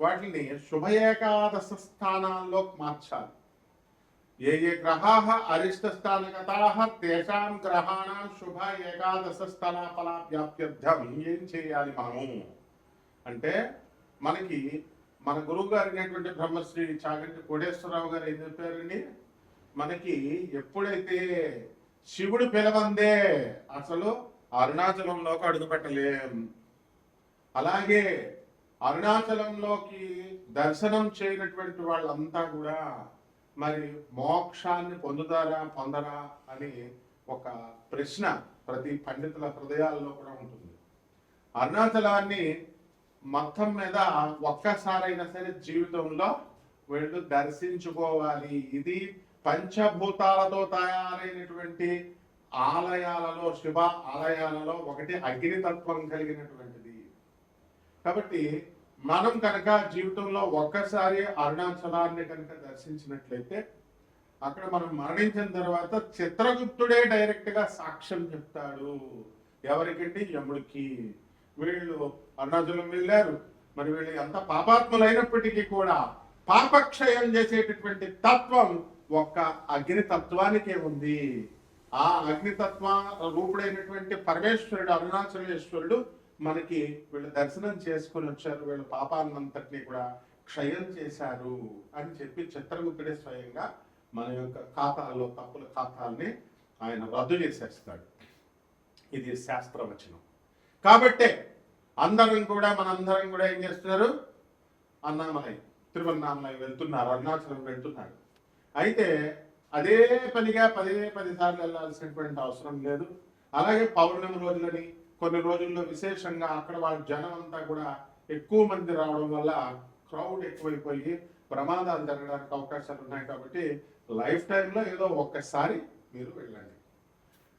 వాటిని శుభ ఏకాదశ స్థానాల్లో మార్చాలి. ఏ ఏ గ్రహా అరిష్ట స్థాన తేషాం గ్రహాణం శుభ ఏకాదశ స్థలాఫల వ్యాప్త్యర్థం ఏం చేయాలి మనము? అంటే మనకి మన గురువు గారు అయినటువంటి బ్రహ్మశ్రీ చాగంటి కోటేశ్వరరావు గారు ఏం చెప్పారండి? మనకి ఎప్పుడైతే శివుడు పిలవందే అసలు అరుణాచలంలోకి అడుగుపెట్టలేం అలాగే అరుణాచలంలోకి దర్శనం చేయనటువంటి వాళ్ళంతా కూడా మరి మోక్షాన్ని పొందుతారా పొందరా అని ఒక ప్రశ్న ప్రతి పండితుల హృదయాల్లో కూడా ఉంటుంది. అరుణాచలాన్ని మొత్తం మీద ఒక్కసారైనా సరే జీవితంలో వీళ్ళు దర్శించుకోవాలి. ఇది పంచభూతాలతో తయారైనటువంటి ఆలయాలలో శివ ఆలయాలలో ఒకటి అగ్నితత్వం కలిగినటువంటిది. కాబట్టి మనం కనుక జీవితంలో ఒక్కసారి అరుణాచలాన్ని కనుక దర్శించినట్లయితే అక్కడ మనం మరణించిన తర్వాత చిత్రగుప్తుడే డైరెక్ట్గా సాక్ష్యం చెప్తాడు. ఎవరికండి? యముడికి. వీళ్ళు అరుణాచలం వెళ్ళారు. మరి వీళ్ళు ఎంత పాపాత్ములైనప్పటికీ కూడా పాపక్షయం చేసేటటువంటి తత్వం ఒక్క అగ్నితత్వానికే ఉంది. ఆ అగ్నితత్వ రూపుడైనటువంటి పరమేశ్వరుడు అరుణాచలేశ్వరుడు మనకి వీళ్ళు దర్శనం చేసుకుని వచ్చారు వీళ్ళ పాపాన్నంతటిని కూడా క్షయం చేశారు అని చెప్పి చిత్రగుప్తుడే స్వయంగా మన యొక్క ఖాతాల్లో తప్పుల ఖాతాల్ని ఆయన రద్దు చేసేస్తాడు. ఇది శాస్త్రవచనం. కాబట్టే అందరం కూడా మనందరం కూడా ఏం చేస్తున్నారు? అన్నామలై తిరువన్నామలై వెళ్తున్నారు అరుణాచలం వెళ్తున్నారు. అయితే అదే పనిగా పదే పది సార్లు వెళ్ళాల్సినటువంటి అవసరం లేదు. అలాగే పౌర్ణమి రోజులని కొన్ని రోజుల్లో విశేషంగా అక్కడ వాళ్ళ జనం అంతా కూడా ఎక్కువ మంది రావడం వల్ల క్రౌడ్ ఎక్కువైపోయి ప్రమాదాలు జరగడానికి అవకాశాలు ఉన్నాయి కాబట్టి లైఫ్ టైంలో ఏదో ఒక్కసారి మీరు వెళ్ళండి.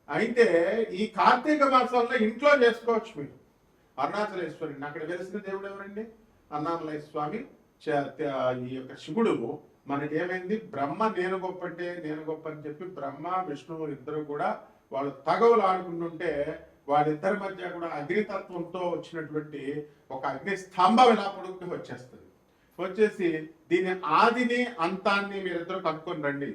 అయితే ఈ కార్తీక మాసంలో ఇంట్లో చేసుకోవచ్చు మీరు. అరుణాచలేశ్వరుని అక్కడ వెలిసిన దేవుడు ఎవరండి? అన్నామలయ స్వామి ఈ యొక్క శివుడు. మనకేమైంది బ్రహ్మ నేను గొప్ప అంటే నేను గొప్ప అని చెప్పి బ్రహ్మ విష్ణువు ఇద్దరు కూడా వాళ్ళు తగవులు ఆడుకుంటుంటే వాళ్ళిద్దరి మధ్య కూడా అగ్నితత్వంతో వచ్చినటువంటి ఒక అగ్ని స్తంభం ఇలా పొడుగుకి వచ్చేస్తుంది. వచ్చేసి దీని ఆదిని అంతాన్ని మీరిద్దరు కనుక్కొని రండి.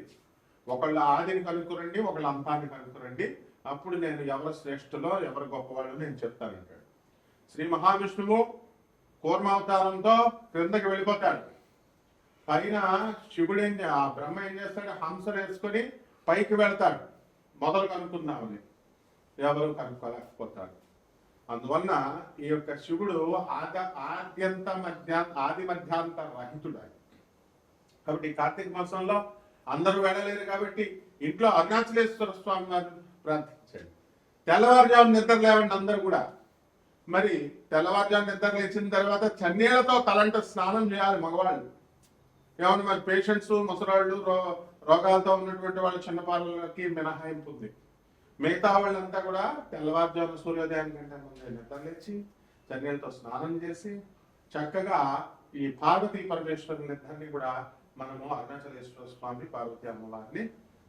ఒకళ్ళ ఆదిని కనుక్కురండి ఒకళ్ళ అంతాన్ని కనుక్కురండి. అప్పుడు నేను ఎవరు శ్రేష్ఠులో ఎవరు గొప్పవాళ్ళు నేను చెప్తానంటాడు శ్రీ మహావిష్ణువు కూర్మావతారంతో క్రిందకి వెళ్ళిపోతాడు. పైన శివుడు ఏం ఆ బ్రహ్మ ఏం చేస్తాడు హంసను వేసుకొని పైకి వెళ్తాడు. మొదలు కనుక్కున్నామని ఎవరు కనుక్కోలేకపోతారు. అందువలన ఈ యొక్క శివుడు ఆద ఆద్యంత మధ్య ఆది మధ్యాంత రహితుడు ఆయన. కాబట్టి కార్తీక మాసంలో అందరూ వెళ్ళలేరు కాబట్టి ఇంట్లో అరుణాచలేశ్వర స్వామి గారు ప్రార్థించాడు తెల్లవారుజాము నిద్ర లేవండి అందరూ కూడా. మరి తెల్లవారుజాము నిద్ర లేచిన తర్వాత చన్నీళ్ళతో తలంట స్నానం చేయాలి మగవాళ్ళు. ఏమన్నా మరి పేషెంట్స్ ముసలాళ్ళు రో రోగాలతో ఉన్నటువంటి వాళ్ళ చిన్నపాలకి మినహాయింపు ఉంది. మిగతా వాళ్ళంతా కూడా తెల్లవారుజాము సూర్యోదయం కంటే ముందే నిద్రలేచి చన్నీళ్ళతో స్నానం చేసి చక్కగా ఈ పార్వతీ పరమేశ్వరుని ఇద్దరిని కూడా మనము అరుణాచలేశ్వర స్వామి పార్వతీ అమ్మవారిని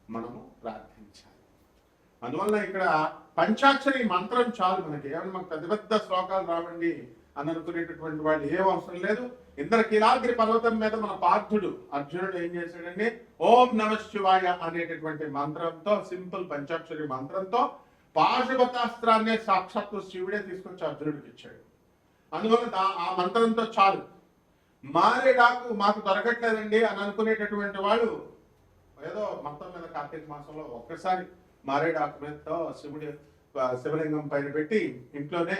మనము ప్రార్థించాలి. అందువల్ల ఇక్కడ పంచాక్షరి మంత్రం చాలు మనకి. ఏమన్నా మనకు పెద్ద పెద్ద శ్లోకాలు రావండి అని అనుకునేటటువంటి వాళ్ళు ఏం అవసరం లేదు. ఇంద్రకీలాద్రి పర్వతం మీద మన పార్థుడు అర్జునుడు ఏం చేశాడండి? ఓం నమ శివాయ అనేటటువంటి మంత్రంతో సింపుల్ పంచాక్షరి మంత్రంతో పాశుపతాస్త్రాన్ని సాక్షాత్తు శివుడే తీసుకొచ్చి అర్జునుడికి ఇచ్చాడు. అందువల్ల ఆ మంత్రంతో చాలు. మారేడాకు మాకు దొరకట్లేదండి అని అనుకునేటటువంటి వాళ్ళు ఏదో మొత్తం మీద కార్తీక మాసంలో ఒక్కసారి మారేడాకు మీదతో శివుడి శివలింగం పైన పెట్టి ఇంట్లోనే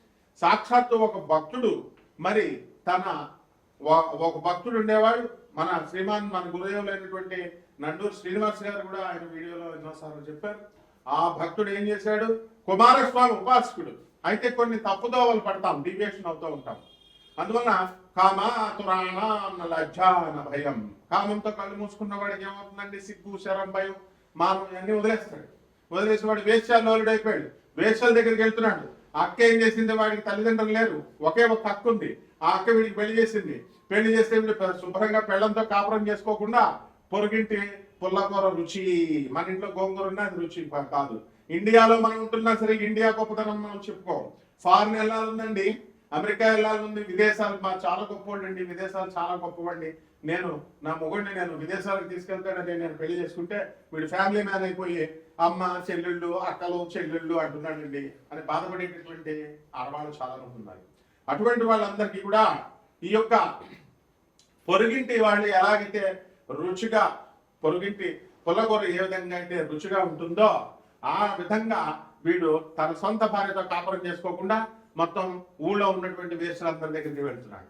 సాక్షాత్తు ఒక భక్తుడు మరి తన ఒక- ఒక భక్తుడు ఉండేవాడు. మన శ్రీమాన్ మన గురుదేవులైనటువంటి నండూరు శ్రీనివాస్ గారు కూడా ఆయన వీడియోలో ఎన్నోసార్లు చెప్పారు. ఆ భక్తుడు ఏం చేశాడు? కుమారస్వామి ఉపాసకుడు. అయితే కొన్ని తప్పుదోవలు పడతాం డీవియేషన్ అవుతూ ఉంటాం. అందువలన కామాతురాణ తురాణ భయం. కామంతో కళ్ళు మూసుకున్న వాడికి ఏమవుతుందండి? సిగ్గు శరం భయం మానం అన్ని వదిలేస్తాడు. వదిలేసి వాడు వేశ్యాలోలుడు అయిపోయాడు దగ్గరికి వెళ్తున్నాడు. అక్క ఏం చేసింది? వాడికి తల్లిదండ్రులు లేరు. ఒకే ఒక అక్క ఉంది. ఆ అక్క వీడికి పెళ్ళి చేసింది. పెళ్ళి చేస్తే వీడు శుభ్రంగా పెళ్ళంతో కాపురం చేసుకోకుండా పొరుగింటి పుల్లకూర రుచి మన ఇంట్లో గోంగూర ఉన్నా అది రుచి కాదు. ఇండియాలో మనం ఉంటున్నా సరే ఇండియా గొప్పతనం మనం చెప్పుకోం. ఫారిన్ వెళ్ళాలండి అమెరికా వెళ్ళాలని విదేశాలు మా చాలా గొప్పవాడండి విదేశాలు చాలా గొప్పవండి నేను నా మొగుడిని నేను విదేశాలకు తీసుకెళ్తాడని నేను పెళ్ళి చేసుకుంటే వీడు ఫ్యామిలీ మ్యాన్ అయిపోయి అమ్మ చెల్లెళ్ళు అక్కలు చెల్లెళ్ళు అంటున్నాడండి. అని బాధపడేటటువంటి ఆడవాళ్ళు చాలా ఉన్నాయి అటువంటి వాళ్ళందరికీ కూడా ఈ యొక్క పొరుగింటి వాళ్ళు ఎలాగైతే రుచిగా పొరుగింటి పుల్లకూర ఏ విధంగా అయితే రుచిగా ఉంటుందో ఆ విధంగా వీడు తన సొంత భార్యతో కాపురం చేసుకోకుండా మొత్తం ఊళ్ళో ఉన్నటువంటి వేసులందరి దగ్గరికి వెళ్తున్నాడు.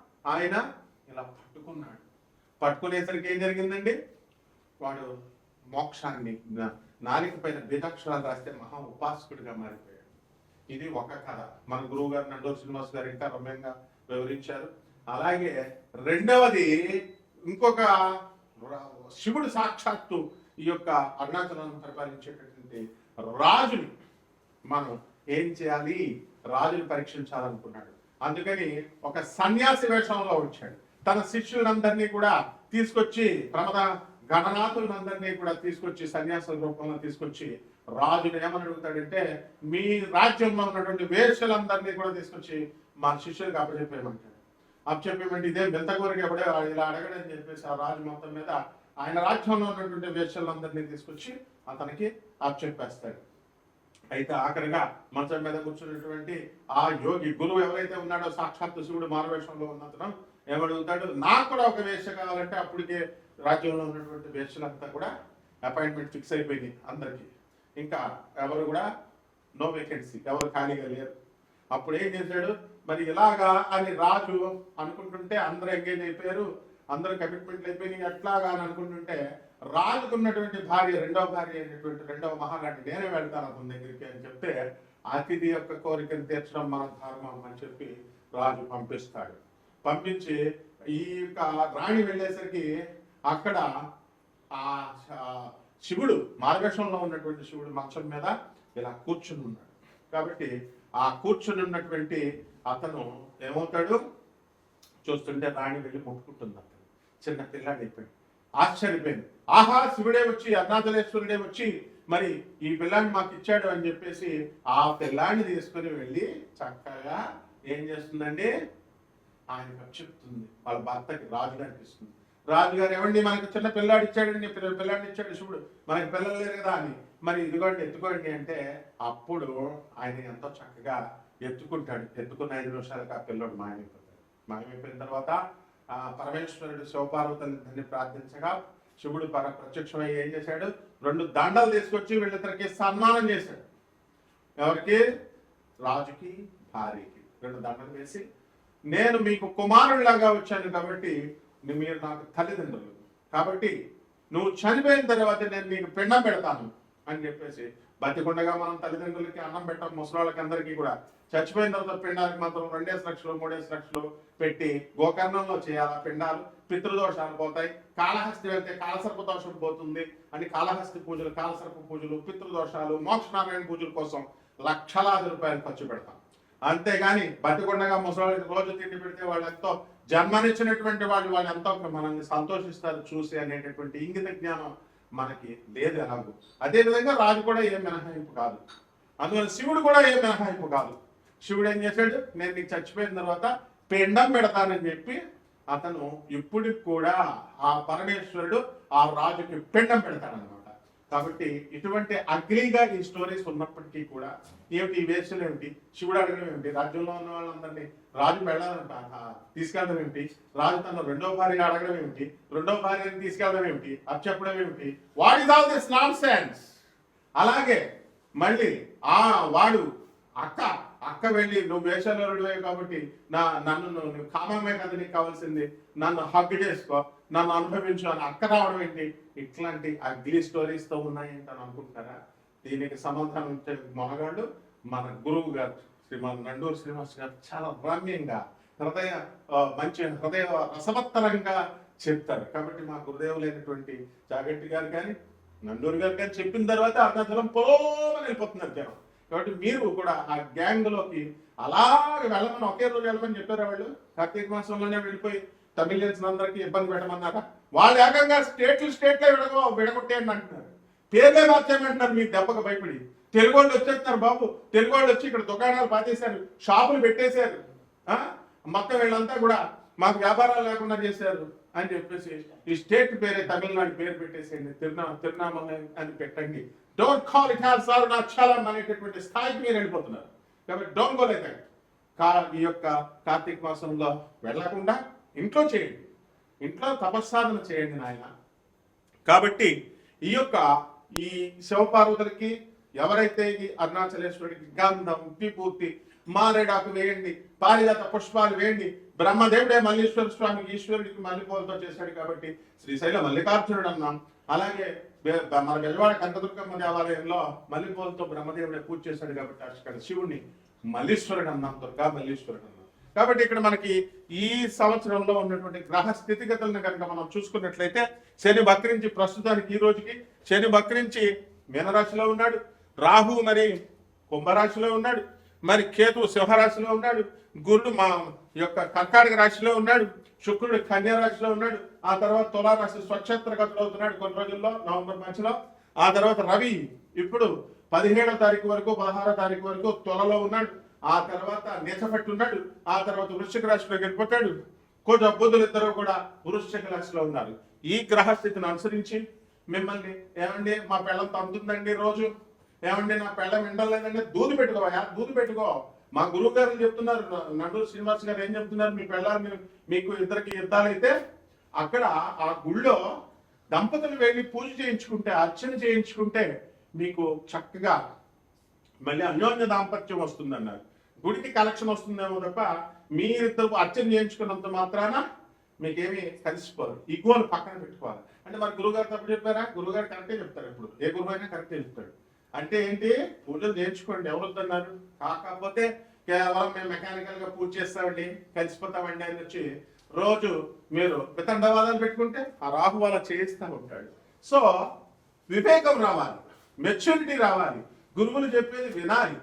ఆయన ఇలా పట్టుకున్నాడు. పట్టుకునేసరికి ఏం జరిగిందండి? వాడు మోక్షాన్ని నాలిక పైన బీజాక్షరాలు రాస్తే మహా ఉపాసకుడిగా మారిపోయాడు. ఇది ఒక కథ. మన గురువు గారు నండూరు శ్రీనివాస్ గారు ఇంకా రమ్యంగా వివరించారు. అలాగే రెండవది ఇంకొక రా- శివుడు సాక్షాత్తు ఈ యొక్క అరుణాచలాన్ని పరిపాలించేటటువంటి రాజుని. మనం ఏం చేయాలి? రాజుని పరీక్షించాలనుకున్నాడు. అందుకని ఒక సన్యాసి వేషంలో వచ్చాడు. తన శిష్యులందరినీ కూడా తీసుకొచ్చి ప్రమద గణనాథులందరినీ కూడా తీసుకొచ్చి సన్యాసుల రూపంలో తీసుకొచ్చి రాజుని ఏమని అడుగుతాడంటే మీ రాజ్యంలో ఉన్నటువంటి వేషలందరినీ కూడా తీసుకొచ్చి మా శిష్యులకు అప్పచెప్పేయమంటాడు. అప్పచెప్పేమంటే ఇదే వింత ఎవడే ఇలా అడగడని చెప్పేసి ఆ రాజు మొత్తం మీద ఆయన రాజ్యంలో ఉన్నటువంటి వేషలందరినీ తీసుకొచ్చి అతనికి అప్పచెప్పేస్తాడు. అయితే ఆఖరిగా మంచం మీద కూర్చున్నటువంటి ఆ యోగి గురువు ఎవరైతే ఉన్నాడో సాక్షాత్తు శివుడు మారువేషంలో ఉన్నతను ఏమడుగుతాడు? నాకు కూడా ఒక వేష కావాలంటే అప్పటికే రాజ్యంలో ఉన్నటువంటి వేషలంతా కూడా అపాయింట్మెంట్ ఫిక్స్ అయిపోయింది అందరికీ. ఇంకా ఎవరు కూడా నో వేకెన్సీ ఎవరు ఖాళీగా లేరు. అప్పుడు ఏం చేశాడు? మరి ఇలాగా అని రాజు అనుకుంటుంటే అందరూ ఎంగేజ్ అయిపోయారు. అందరూ కమిట్మెంట్లు అయిపోయినాయి. ఎట్లాగా అని అనుకుంటుంటే రాజుకున్నటువంటి భార్య రెండవ భార్య అయినటువంటి రెండవ మహారాణి నేనే వెళ్తాను అతని దగ్గరికి అని చెప్తే అతిథి యొక్క కోరికను తీర్చడం మన ధర్మం అని చెప్పి రాజు పంపిస్తాడు. పంపించి ఈ యొక్క రాణి వెళ్ళేసరికి అక్కడ ఆ శివుడు మార్గశంలో ఉన్నటువంటి శివుడు మంచం మీద ఇలా కూర్చుని ఉన్నాడు. కాబట్టి ఆ కూర్చుని ఉన్నటువంటి అతను ఏమవుతాడు? చూస్తుంటే రాణి వెళ్ళి ముట్టుకుంటుంది అతను. చిన్న పిల్లాడు అయిపోయాడు ఆశ్చర్యపోయింది. ఆహా శివుడే వచ్చి అరుణాచలేశ్వరుడే వచ్చి మరి ఈ పిల్లాన్ని మాకు ఇచ్చాడు అని చెప్పేసి ఆ పిల్లాన్ని తీసుకుని వెళ్ళి చక్కగా ఏం చేస్తుందండి? ఆయన చెప్తుంది. వాళ్ళ భర్తకి రాజు అనిపిస్తుంది. రాజుగారు ఏమండి మనకు చిన్న పిల్లాడు ఇచ్చాడండి పిల్లాడిని ఇచ్చాడు శివుడు మనకి పిల్లలు లేరు కదా అని. మరి ఇదిగోండి ఎత్తుకోండి అంటే అప్పుడు ఆయన ఎంతో చక్కగా ఎత్తుకుంటాడు. ఎత్తుకున్న ఐదు నిమిషాలకు ఆ పిల్లడు మాయమైపోతాడు. మాయమైపోయిన తర్వాత పరమేశ్వరుడు శివపార్వతులని ప్రార్థించగా శివుడు పర ప్రత్యక్షమై ఏం చేశాడు? రెండు దండలు తీసుకొచ్చి వీళ్ళిద్దరికి సన్మానం చేశాడు. ఎవరికి? రాజుకి భార్యకి. రెండు దండలు వేసి నేను మీకు కుమారుడిలాగా వచ్చాను కాబట్టి మీరు నాకు తల్లిదండ్రులు. కాబట్టి నువ్వు చనిపోయిన తర్వాత నేను నీకు పిండం పెడతాను అని చెప్పేసి బతికుండగా మనం తల్లిదండ్రులకి అన్నం పెట్టం ముసలాళ్ళకి అందరికీ కూడా చచ్చిపోయిన తర్వాత పిండాలకు మాత్రం రెండేసి లక్షలు మూడేసి లక్షలు పెట్టి గోకర్ణంలో చేయాలి పిండాలు. పితృదోషాలు పోతాయి. కాళహస్తి వెళ్తే కాలసర్ప దోషం పోతుంది అని కాళహస్తి పూజలు కాలసర్ప పూజలు పితృదోషాలు మోక్షనారాయణ పూజల కోసం లక్షలాది రూపాయలు ఖర్చు పెడతాం. అంతేగాని బతికొండగా ముసలి రోజు తిండి పెడితే వాళ్ళు ఎంతో జన్మనిచ్చినటువంటి వాళ్ళు వాళ్ళు ఎంతో మనల్ని సంతోషిస్తారు చూసి అనేటటువంటి ఇంగిత జ్ఞానం మనకి లేదు ఎలాగో. అదేవిధంగా రాజు కూడా ఏం మినహాయింపు కాదు. అందువల్ల శివుడు కూడా ఏ మినహాయింపు కాదు. శివుడు ఏం చేశాడు? నేను నీకు చచ్చిపోయిన తర్వాత పిండం పెడతానని చెప్పి అతను ఇప్పటికి కూడా ఆ పరమేశ్వరుడు ఆ రాజుకి పిండం పెడతాడనమాట కాబట్టి ఇటువంటి అగ్లీగా ఈ స్టోరీస్ ఉన్నప్పటికీ కూడా ఏమిటి ఈ వేషలు ఏమిటి? శివుడు అడగడం ఏమిటి? రాజ్యంలో ఉన్న వాళ్ళందరినీ రాజు పెళ్ళాలంట తీసుకెళ్ళడం ఏమిటి? రాజు తన రెండో భార్య అడగడం ఏమిటి? రెండో భార్యని తీసుకెళ్ళడం ఏమిటి? అది చెప్పడం ఏమిటి? What is all this nonsense అలాగే మళ్ళీ ఆ వాడు అక్క అక్క వెళ్ళి నువ్వు వేషాలరుడివే కాబట్టి నా నన్ను నువ్వు కామమే కదా నీకు కావాల్సింది. నన్ను హగ్ చేసుకో నన్ను అనుభవించు అని అక్క రావడం ఏంటి? ఇట్లాంటి అగ్లీ స్టోరీస్తో ఉన్నాయంట అని అనుకుంటున్నారా? దీనికి సమాధానం ఇచ్చే మొనగాళ్ళు మన గురువు గారు శ్రీమాన్ నండూరు శ్రీనివాస్ గారు చాలా రమ్యంగా హృదయ మంచి హృదయ రసవత్తరంగా చెప్తారు. కాబట్టి మా గురుదేవులైనటువంటి జాగట్టి గారు కానీ నండూరు గారు కానీ చెప్పిన తర్వాత అరుణాచలం పోమని వెళ్ళిపోతున్నారు జనం. కాబట్టి మీరు కూడా ఆ గ్యాంగ్లోకి అలాగే వెళ్ళమని ఒకే రోజు వెళ్ళమని చెప్పారా వాళ్ళు? కార్తీక మాసంలోనే వెళ్ళిపోయి తమిళియన్స్ అందరికీ ఇబ్బంది పెట్టమన్నారా? వాళ్ళు ఏకంగా స్టేట్లు స్టేట్లే విడగో విడగొట్టేయండి అంటున్నారు. పేర్లే మార్చేయమంటున్నారు మీ దెబ్బకు భయపడి. తెలుగు వాళ్ళు వచ్చేస్తున్నారు బాబు. తెలుగు వాళ్ళు వచ్చి ఇక్కడ దుకాణాలు పాతేశారు. షాపులు పెట్టేశారు. ఆ? మొత్తం వీళ్ళంతా కూడా మాకు వ్యాపారాలు లేకుండా చేశారు అని చెప్పేసి ఈ స్టేట్ పేరే తమిళనాడు పేరు పెట్టేసేయండి. తిరునా తిరునామల అని పెట్టండి. Don't call it as Arunachalam అనేటటువంటి స్థాయికి మీరు వెళ్ళిపోతున్నారు. కాబట్టి డోంట్ గో లైక్ దట్ కా ఈ యొక్క కార్తీక మాసంలో వెళ్ళకుండా ఇంట్లో చేయండి. ఇంట్లో తపస్సాధన చేయండి నాయన. కాబట్టి ఈ యొక్క ఈ శివపార్వతులకి ఎవరైతే ఈ అరుణాచలేశ్వరుడికి గంధం విభూతి మారేడాకు వేయండి పారిజాత పుష్పాలు వేయండి బ్రహ్మదేవుడే మల్లీశ్వర స్వామి ఈశ్వరుడికి మల్లెపూలతో చేశాడు కాబట్టి శ్రీశైల మల్లికార్జునుడు అన్నాం అలాగే మన బెజవాడ కనకదుర్గమ్మ దేవాలయంలో మల్లెపూలతో బ్రహ్మదేవుడే పూజ చేశాడు కాబట్టి అక్కడ శివుణ్ణి మల్లీశ్వరుడు అన్నాం దుర్గా మల్లీశ్వరుడు అన్నాం. కాబట్టి ఇక్కడ మనకి ఈ సంవత్సరంలో ఉన్నటువంటి గ్రహ స్థితిగతులను కనుక మనం చూసుకున్నట్లయితే శని బక్రించి ప్రస్తుతానికి ఈ రోజుకి శని బక్రించి మీనరాశిలో ఉన్నాడు. రాహు మరి కుంభరాశిలో ఉన్నాడు. మరి కేతు సింహరాశిలో ఉన్నాడు. గురుడు మా యొక్క కర్కాటక రాశిలో ఉన్నాడు శుక్రుడు కన్యా రాశిలో ఉన్నాడు ఆ తర్వాత తులారాశి స్వచ్ఛత్ర గతిలో అవుతున్నాడు కొన్ని రోజుల్లో నవంబర్ మధ్యలో ఆ తర్వాత రవి ఇప్పుడు పదిహేడో తారీఖు వరకు పదహారో తారీఖు వరకు త్వరలో ఉన్నాడు. ఆ తర్వాత నీచపట్టి ఉన్నాడు ఆ తర్వాత వృశ్చిక రాశిలోకి వెళ్ళిపోతాడు. కొంచెం బుద్ధులు ఇద్దరు కూడా వృశ్చిక రాశిలో ఉన్నారు. ఈ గ్రహస్థితిని అనుసరించి మిమ్మల్ని ఏమండి మా పెళ్ళం తంతుందండి రోజు? ఏమండి నా పెళ్ళం వింటలేదండి దూది పెట్టుకోవా దూది పెట్టుకో. మా గురువు గారు చెప్తున్నారు? నండూరు శ్రీనివాస్ గారు ఏం చెప్తున్నారు? మీ పెళ్ళారు మీకు ఇద్దరికి యుద్ధాలైతే అక్కడ ఆ గుళ్ళో దంపతులు వెళ్ళి పూజ చేయించుకుంటే అర్చన చేయించుకుంటే మీకు చక్కగా మళ్ళీ అన్యోన్య దాంపత్యం వస్తుందన్నారు. గుడికి కలెక్షన్ వస్తుందేమో తప్ప మీరిద్దరు అర్చన చేయించుకున్నంత మాత్రాన మీకేమి కలిసిపోరు. ఈ పక్కన పెట్టుకోవాలి. అంటే మరి గురుగారు తప్పు చెప్పారా? గురుగారు కరెక్టే చెప్తారు ఇప్పుడు. ఏ గురువు అయినా కరెక్టే చెప్తాడు. అంటే ఏంటి? పూజలు నేర్చుకోండి. ఎవరు వద్దన్నారు? కాకపోతే కేవలం మేము మెకానికల్గా పూజ చేస్తామండి కలిసిపోతామండి అని వచ్చి రోజు మీరు వితండవాదాలు పెట్టుకుంటే ఆ రాహు వాళ్ళ చేయిస్తూ ఉంటాడు. సో వివేకం రావాలి మెచ్యూరిటీ రావాలి. గురువులు చెప్పేది వినాలి.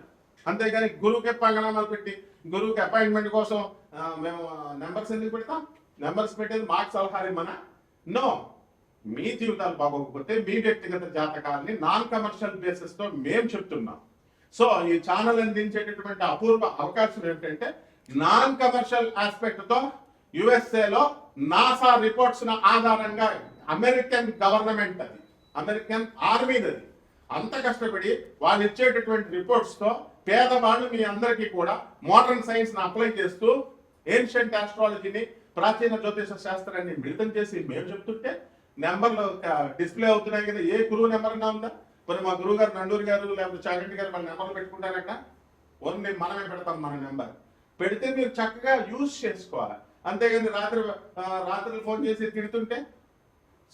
అంతేగాని గురువుకి పంగనామాలు పెట్టి గురువుకి అపాయింట్మెంట్ కోసం మేము నెంబర్స్ ఎందుకు పెడతాం? నెంబర్స్ పెట్టేది మాకు సలహా మన నో మీ జీవితాలు బాగోకపోతే మీ వ్యక్తిగత జాతకాలని నాన్ కమర్షియల్ బేసిస్తో మేము చెప్తున్నాం. సో ఈ ఛానల్ అందించేటటువంటి అపూర్వ అవకాశం ఏంటంటే నాన్ కమర్షియల్ ఆస్పెక్ట్తో యుఎస్ఏలో నాసా రిపోర్ట్స్ ఆధారంగా అమెరికన్ గవర్నమెంట్ అది. అమెరికన్ ఆర్మీది అది. అంత కష్టపడి వాళ్ళు ఇచ్చేటటువంటి రిపోర్ట్స్తో పేదవాళ్ళు మీ అందరికీ కూడా మోడర్న్ సైన్స్ని అప్లై చేస్తూ ఏన్షియంట్ ఆస్ట్రాలజీని ప్రాచీన జ్యోతిష శాస్త్రాన్ని మిళితం చేసి మేము చెప్తుంటే నెంబర్లు డిస్ప్లే అవుతున్నాయి కదా ఏ గురువు నెంబర్ అన్నా ఉందా? కొన్ని మా గురువు గారు నండూరు గారు లేకపోతే చాగంటి గారు మన నెంబర్లు పెట్టుకుంటారట? ఓన్లీ మనమే పెడతాం మన నెంబర్. పెడితే మీరు చక్కగా యూజ్ చేసుకోవాలి. అంతేగాని రాత్రి రాత్రి ఫోన్ చేసి తిడుతుంటే?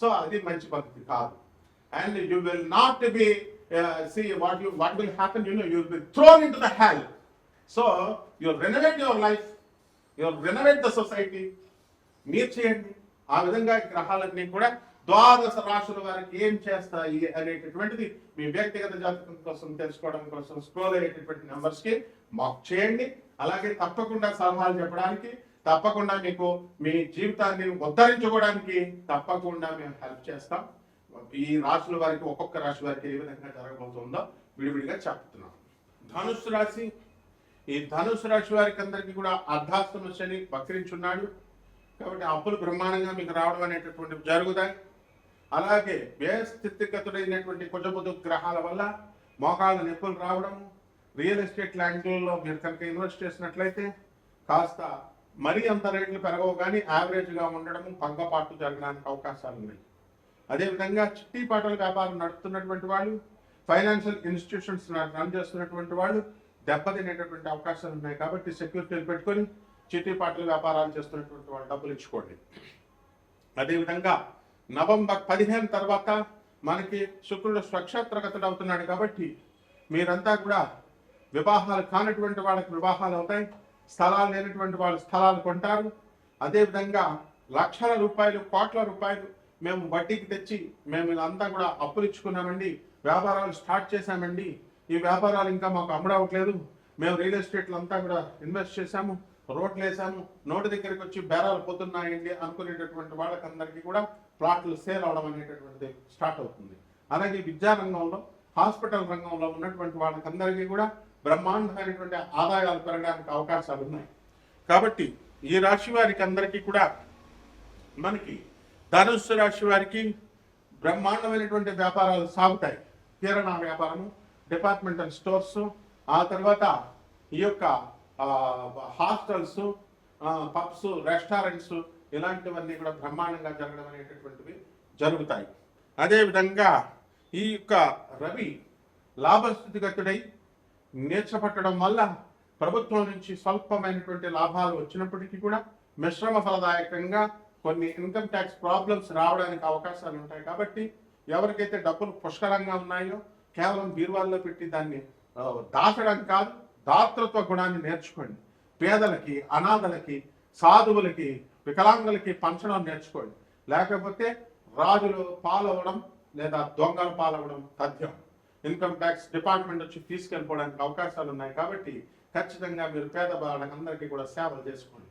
సో అది మంచి పద్ధతి కాదు. And you will not be see what you what will happen you know you will be thrown into the hell so you renovate your life you renovate the society. మీరు చేయండి. ఆ విధంగా గ్రహాలన్నీ కూడా ద్వాదశ రాశుల వారికి ఏం చేస్తాయి అనేటటువంటిది మీ వ్యక్తిగత జాతకం కోసం తెలుసుకోవడం కోసం స్క్రోల్ అయ్యేటటువంటి నెంబర్స్కి మాకు చేయండి. అలాగే తప్పకుండా సలహాలు చెప్పడానికి తప్పకుండా మీకు మీ జీవితాన్ని ఉద్ధరించుకోవడానికి తప్పకుండా మేము హెల్ప్ చేస్తాం. ఈ రాశుల వారికి ఒక్కొక్క రాశి వారికి ఏ విధంగా జరగబోతుందో విడివిడిగా చెప్తున్నాం. ధనుసు రాశి ఈ ధనుసు రాశి వారికి అందరికీ కూడా అర్ధాష్టమ శని వక్రించున్నాడు. కాబట్టి అప్పులు బ్రహ్మాండంగా మీకు రావడం అనేటటువంటివి జరుగుతాయి. అలాగే వ్యయస్థితిగతుడైనటువంటి కుజబుధ గ్రహాల వల్ల మోకాళ్ళ నొప్పులు రావడం రియల్ ఎస్టేట్ ల్యాండ్లలో మీరు కనుక ఇన్వెస్ట్ చేసినట్లయితే కాస్త మరీ అంత రేట్లు పెరగవు కానీ యావరేజ్గా ఉండడం పంగపాటు జరగడానికి అవకాశాలు ఉన్నాయి. అదేవిధంగా చిట్టి పాటల వ్యాపారం నడుపుతున్నటువంటి వాళ్ళు ఫైనాన్షియల్ ఇన్స్టిట్యూషన్స్ రన్ చేస్తున్నటువంటి వాళ్ళు దెబ్బతినేటటువంటి అవకాశాలు ఉన్నాయి కాబట్టి సెక్యూరిటీలు పెట్టుకొని చిట్టి పాటల వ్యాపారాలు చేస్తున్నటువంటి వాళ్ళు డబ్బులు ఇచ్చుకోండి. అదేవిధంగా నవంబర్ పదిహేను తర్వాత మనకి శుక్రుడు స్వక్షేత్రగతుడు అవుతున్నాడు కాబట్టి మీరంతా కూడా వివాహాలు కానటువంటి వాళ్ళకి వివాహాలు అవుతాయి. స్థలాలు లేనటువంటి వాళ్ళు స్థలాలు కొంటారు. అదేవిధంగా లక్షల రూపాయలు కోట్ల రూపాయలు మేము వడ్డీకి తెచ్చి మేము ఇదంతా కూడా అప్పులు ఇచ్చుకున్నామండి. వ్యాపారాలు స్టార్ట్ చేశామండి. ఈ వ్యాపారాలు ఇంకా మాకు అమ్మడవట్లేదు మేము రియల్ ఎస్టేట్లు అంతా కూడా ఇన్వెస్ట్ చేశాము. రోడ్లు వేసాము నోటి దగ్గరికి వచ్చి బేరాలు పోతున్నాయండి అనుకునేటటువంటి వాళ్ళకందరికీ కూడా ప్లాట్లు సేల్ అవడం అనేటటువంటిది స్టార్ట్ అవుతుంది. అలాగే విద్యారంగంలో హాస్పిటల్ రంగంలో ఉన్నటువంటి వాళ్ళకందరికీ కూడా బ్రహ్మాండమైనటువంటి ఆదాయాలు పెరగడానికి అవకాశాలు ఉన్నాయి. కాబట్టి ఈ రాశి వారికి అందరికీ కూడా మనకి ధనుస్సు రాశి వారికి బ్రహ్మాండమైనటువంటి వ్యాపారాలు సాగుతాయి. కిరాణా వ్యాపారము డిపార్ట్మెంటల్ స్టోర్స్ ఆ తర్వాత ఈ యొక్క హాస్టల్స్ పబ్స్ రెస్టారెంట్స్ ఇలాంటివన్నీ కూడా బ్రహ్మాండంగా జరగడం అనేటటువంటివి జరుగుతాయి. అదేవిధంగా ఈ యొక్క రవి లాభస్థితిగతుడై నేర్చపట్టడం వల్ల ప్రభుత్వం నుంచి స్వల్పమైనటువంటి లాభాలు వచ్చినప్పటికీ కూడా మిశ్రమ ఫలదాయకంగా కొన్ని ఇన్కమ్ ట్యాక్స్ ప్రాబ్లమ్స్ రావడానికి అవకాశాలు ఉంటాయి కాబట్టి ఎవరికైతే డబ్బులు పుష్కలంగా ఉన్నాయో కేవలం బీరువాల్లో పెట్టి దాన్ని దాచడం కాదు దాతృత్వ గుణాన్ని నేర్చుకోండి. పేదలకి అనాథలకి సాధువులకి వికలాంగులకి పంచడం నేర్చుకోండి. లేకపోతే రాజులు పాలవడం లేదా దొంగలు పాలవడం తథ్యం. ఇన్కమ్ ట్యాక్స్ డిపార్ట్మెంట్ వచ్చి తీసుకెళ్ళిపోవడానికి అవకాశాలు ఉన్నాయి కాబట్టి ఖచ్చితంగా మీరు పేద అందరికీ కూడా సేవలు చేసుకోండి.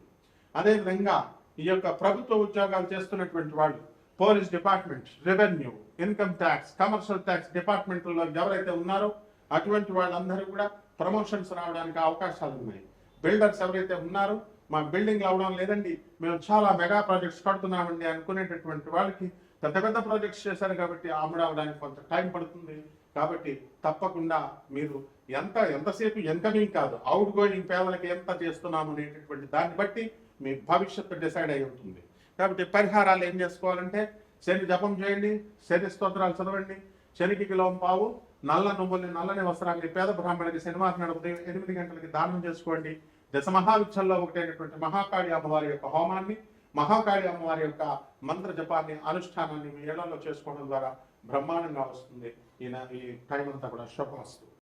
అదేవిధంగా ఈ యొక్క ప్రభుత్వ ఉద్యోగాలు చేస్తున్నటువంటి వాళ్ళు police department revenue income tax commercial tax డిపార్ట్మెంట్లో ఎవరైతే ఉన్నారో అటువంటి వాళ్ళందరూ కూడా ప్రమోషన్స్ రావడానికి అవకాశాలు ఉన్నాయి. బిల్డర్స్ ఎవరైతే ఉన్నారో మా బిల్డింగ్ అవడం లేదండి. మేము చాలా మెగా ప్రాజెక్ట్స్ కడుతున్నామండి అనుకునేటటువంటి వాళ్ళకి పెద్ద పెద్ద ప్రాజెక్ట్స్ చేశారు కాబట్టి అమ్ముడవడానికి కొంత టైం పడుతుంది. కాబట్టి తప్పకుండా మీరు ఎంత ఎంతసేపు ఇన్కమింగ్ కాదు అవుట్ గోయింగ్ పేదలకి ఎంత చేస్తున్నాము అనేటటువంటి దాన్ని బట్టి మీ భవిష్యత్తు డిసైడ్ అయి ఉంటుంది. కాబట్టి పరిహారాలు ఏం చేసుకోవాలంటే శని జపం చేయండి శని స్తోత్రాలు చదవండి శనికి కిలోం పావు నల్ల నువ్వుల్ని నల్లని వస్త్రాన్ని పేద బ్రాహ్మణుడికి శనివారం నడుపు ఉదయం ఎనిమిది గంటలకి దానం చేసుకోండి. దశ మహావిచ్చల్లో ఒకటైనటువంటి మహాకాళి అమ్మవారి యొక్క హోమాన్ని మహాకాళి అమ్మవారి యొక్క మంత్ర జపాన్ని అనుష్ఠానాన్ని మీ ఏళ్ళలో చేసుకోవడం ద్వారా బ్రహ్మాండంగా వస్తుంది. ఈయన ఈ టైం అంతా కూడా శుభమస్తు.